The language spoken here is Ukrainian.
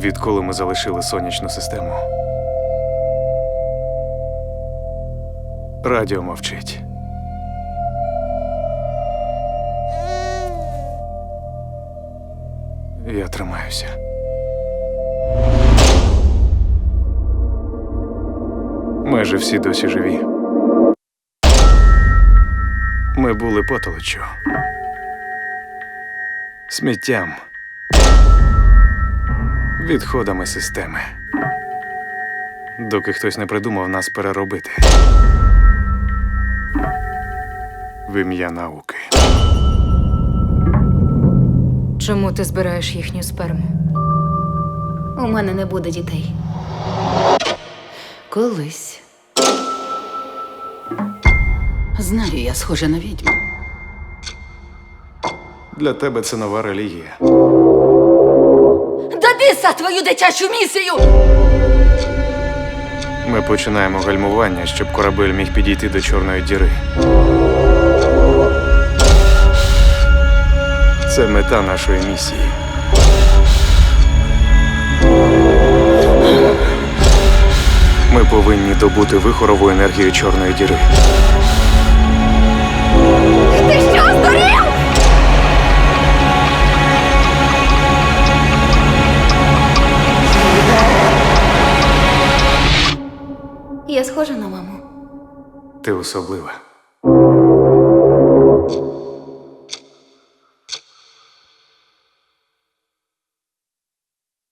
Відколи ми залишили сонячну систему. Радіо мовчить. Я тримаюся. Майже всі досі живі. Ми були потолочю. Сміттям. Відходами системи. Доки хтось не придумав нас переробити. В ім'я науки. Чому ти збираєш їхню сперму? У мене не буде дітей. Колись. Знаю, я схожа на відьму. Для тебе це нова релігія. Да твою дитячу місію! Ми починаємо гальмування, щоб корабель міг підійти до чорної діри. Це мета нашої місії. Ми повинні добути вихорову енергію чорної діри. Я схожа на маму. Ти особлива.